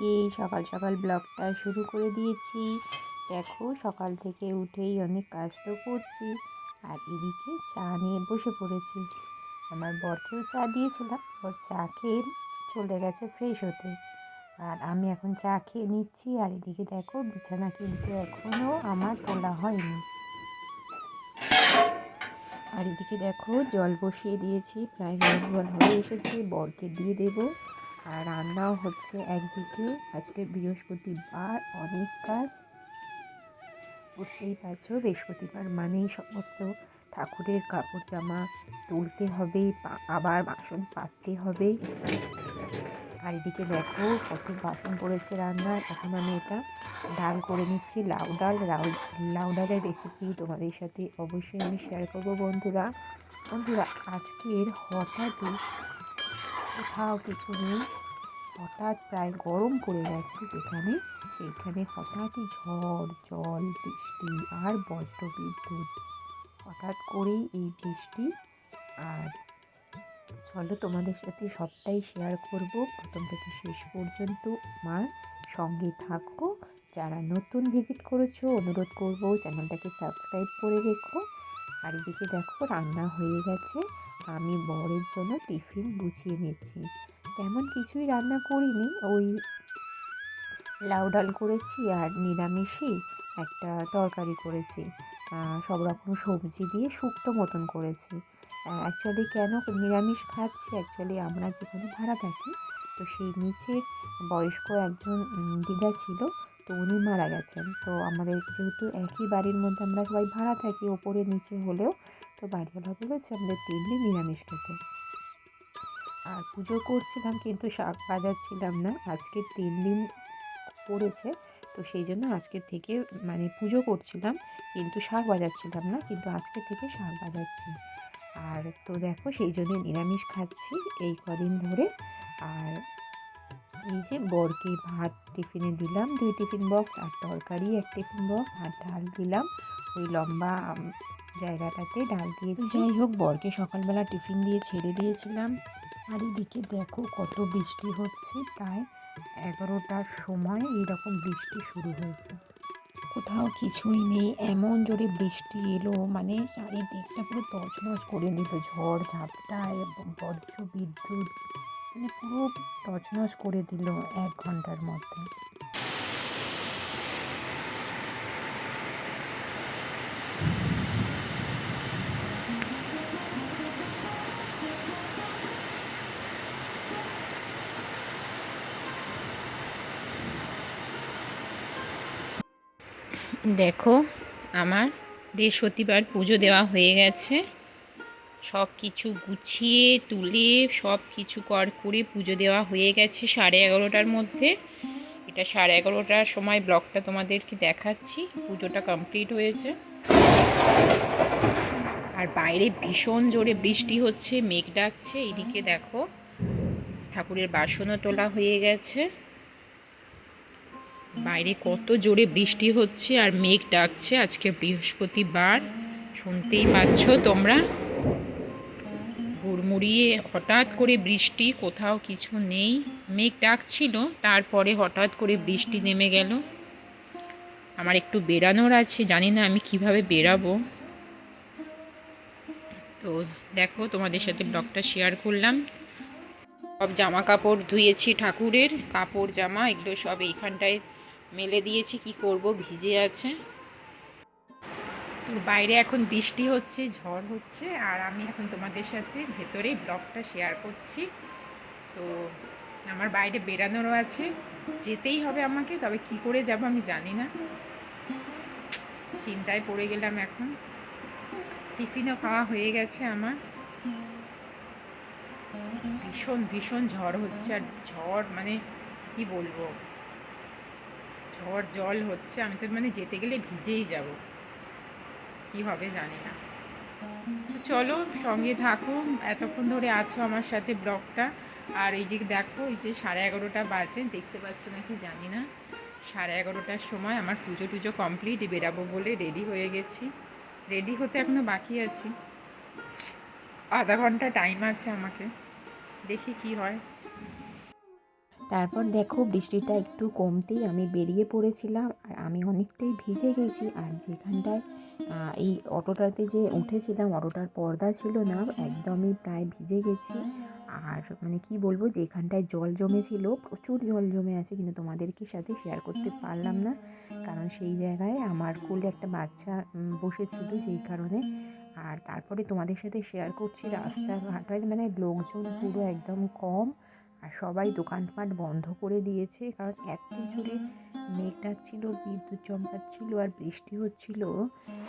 এই সকাল সকাল ব্লগটা শুরু করে দিয়েছি। দেখো, সকাল থেকে উঠেই অনেক কাজ তো করছি। আর এদিকে চা নিয়ে বসে পড়েছি। আমার বরকেও চা দিয়েছিলাম। ওর চা খেয়ে চলে গেছে ফ্রেশ হতে। আর আমি এখন চা খেয়ে নিচ্ছি। আর এদিকে দেখো, বিছানা কিন্তু এখনও আমার তোলা হয়নি। আর এদিকে দেখো, জল বসিয়ে দিয়েছি। প্রায় জল হয়ে এসেছে। বরকে দিয়ে দেব। আর রান্নাও হচ্ছে একদিকে। আজকে বৃহস্পতিবার, অনেক কাজ। বুঝতেই পারছ, বৃহস্পতিবার মানেই সমস্ত ঠাকুরের কাপড় জামা তুলতে হবে আবার বাসন পাততে হবে। আর এদিকে দেখো, কত বাসন পড়েছে রান্নার। এখন আমি এটা ডাল করে নিচ্ছি, লাউ ডাল। লাউ লাউ ডালের রেসিপি তোমাদের সাথে অবশ্যই আমি শেয়ার করব বন্ধুরা। বন্ধুরা, আজকের হঠাৎই কোথাও কিছু নেই। হঠাৎ প্রায় গরম পড়ে গেছে যেখানে। সেইখানে হঠাৎই ঝড়, জল, বৃষ্টি আর বজ্র বিদ্যুৎ হঠাৎ করেই এই বৃষ্টি। আর চলো তোমাদের সাথে সবটাই শেয়ার করব। প্রথম থেকে শেষ পর্যন্ত আমার সঙ্গে থাকো। যারা নতুন ভিজিট করেছ, অনুরোধ করব চ্যানেলটাকে সাবস্ক্রাইব করে রেখো। আর এদিকে দেখো রান্না হয়ে গেছে। আমি বরের জন্য টিফিন গুছিয়ে নিচ্ছি। তেমন কিছুই রান্না করিনি, ওই লাউ ডাল করেছি আর নিরামিষই একটা তরকারি করেছি। সব রকম সবজি দিয়ে শুক্তো মতন করেছি। অ্যাকচুয়ালি কেন নিরামিষ খাচ্ছি? অ্যাকচুয়ালি আমরা যেখানে ভাড়া থাকি, তো সেই নিচে বয়স্ক একজন দিদা ছিল তো উনি মারা গেছেন। তো আমাদের যেহেতু একই বাড়ির মধ্যে আমরা সবাই ভাড়া থাকি ওপরে নিচে হলেও, তো বাড়িওয়ালা বলেছে আমাদের তিন দিন নিরামিষ খেতে। আর পুজো করছিলাম কিন্তু শাক বাজাচ্ছিলাম না, আজকে তিন দিন পড়েছে, তো সেই জন্য আজকে থেকে মানে পুজো করছিলাম কিন্তু শাক বাজাচ্ছিলাম না, কিন্তু আজকে থেকে শাক বাজাচ্ছি। আর তো দেখো সেই জন্য নিরামিষ খাচ্ছি এই কদিন ধরে, আর এই যে বরকে ভাত টিফিনে দিলাম, দুই টিফিন বক্স আর তরকারি, এক টিফিন বক্স আর ডাল দিলাম। ওই লম্বা জায়গাটাতে ডাল দিয়ে যাই হোক, বরকে সকালবেলা টিফিন দিয়ে ছেড়ে দিয়েছিলাম। আর এদিকে দেখো কত বৃষ্টি হচ্ছে, প্রায় এগারোটার সময় এইরকম বৃষ্টি শুরু হয়েছে। কোথাও কিছুই নেই, এমন জোরে বৃষ্টি এলো মানে চারিদিকটা পুরো তছনছ করে দিল ঝড়, ঝাপটা বজ্র, বিদ্যুৎ। মানে পুরো তছনছ করে দিল এক ঘণ্টার মধ্যে। দেখো, আমার বৃহস্পতিবার পুজো দেওয়া হয়ে গেছে। সব কিছু গুছিয়ে তুলে সব কিছু কর করে পুজো দেওয়া হয়ে গেছে সাড়ে এগারোটার মধ্যে। এটা সাড়ে এগারোটার সময় ব্লগটা তোমাদেরকে দেখাচ্ছি। পুজোটা কমপ্লিট হয়েছে। আর বাইরে ভীষণ জোরে বৃষ্টি হচ্ছে, মেঘ ডাকছে। এইদিকে দেখো, ঠাকুরের বাসনও তোলা হয়ে গেছে। বাইরে কত জোরে বৃষ্টি হচ্ছে আর মেঘ ডাকছে আজকে বৃহস্পতিবার। শুনতেই পাচ্ছ তোমরা? হুড়মুড়িয়ে হঠাৎ করে বৃষ্টি, কোথাও কিছু নেই। মেঘ ডাকছিল, তারপরে হঠাৎ করে বৃষ্টি নেমে গেল। আমার একটু বেরানোর আছে, জানি না আমি কীভাবে বেরাবো তো দেখো, তোমাদের সাথে ব্লগটা শেয়ার করলাম। সব জামা কাপড় ধুয়েছি ঠাকুরের, কাপড় জামা, এগুলো সব এইখানটায় মেলে দিয়েছি, কি করব, ভিজে আছে। বাইরে এখন বৃষ্টি হচ্ছে, ঝড় হচ্ছে, আর আমি এখন তোমাদের সাথে ভেতরেই ব্লগটা শেয়ার করছি। তো আমার বাইরে বেরানোরও আছে, যেতেই হবে আমাকে, তবে কি করে যাব আমি জানি না। চিন্তায় পড়ে গেলাম এখন। টিফিনও খাওয়া হয়ে গেছে আমার। ভীষণ ভীষণ ঝড় হচ্ছে, আর ঝড় মানে কি বলব? ঝড়, জল হচ্ছে, আমি তো মানে যেতে গেলে ভিজেই যাব। কি হবে জানি না। চলো সঙ্গে থাকো, এতক্ষণ ধরে আছো আমার সাথে ব্লগটা। আর এই যে দেখো, এই যে সাড়ে এগারোটা বাজে, দেখতে পাচ্ছ নাকি জানি না। সাড়ে এগারোটার সময় আমার পুজো টুজো কমপ্লিট বেরাবো বলে রেডি হয়ে গেছি। রেডি হতে এখনও বাকি আছি। আধা ঘণ্টা টাইম আছে আমাকে। দেখি কি হয়। তারপর দেখো, বৃষ্টিটা একটু কমতেই আমি বেরিয়ে পড়েছিলাম, আর আমি অনেকটাই ভিজে গেছি, আর যেখানটায় এই অটোটাতে যে উঠেছিলাম, অটোটার পর্দা ছিল না, একদমই প্রায় ভিজে গেছি। আর মানে কি বলব, যেখানটায় জল জমেছিল, প্রচুর জল জমে আছে, কিন্তু তোমাদেরকে সাথে শেয়ার করতে পারলাম না। কারণ সেই জায়গায় আমার কোলে একটা বাচ্চা বসেছিল সেই কারণে। আর তারপরে তোমাদের সাথে শেয়ার করছি রাস্তাঘাটের মানে লোকজন পুরো একদম কম। আর সবাই দোকানপাট বন্ধ করে দিয়েছে, কারণ এত জোরে মেঘ ডাকছিল, বিদ্যুৎ চমকাচ্ছিল আর বৃষ্টি হচ্ছিল।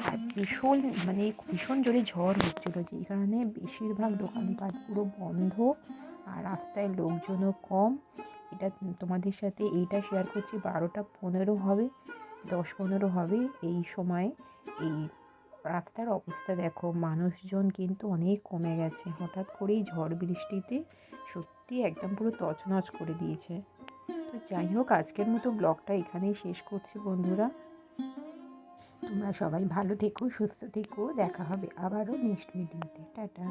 আর ভীষণ মানে ভীষণ জোরে ঝড় হচ্ছিল যেই কারণে বেশিরভাগ দোকানপাট পুরো বন্ধ আর রাস্তায় লোকজনও কম। এটা তোমাদের সাথে এইটা শেয়ার করছি, বারোটা পনেরো হবে, দশ পনেরো হবে এই সময় এই রাস্তার অবস্থা দেখো, মানুষজন কিন্তু অনেক কমে গেছে। হঠাৎ করেই ঝড় বৃষ্টিতে সত্যি একদম পুরো তছনছ করে দিয়েছে। তো যাই হোক, আজকের মতো ব্লগটা এখানেই শেষ করছি বন্ধুরা। তোমরা সবাই ভালো থেকো, সুস্থ থেকো। দেখা হবে আবারও নেক্সট ভিডিওতে টাটা।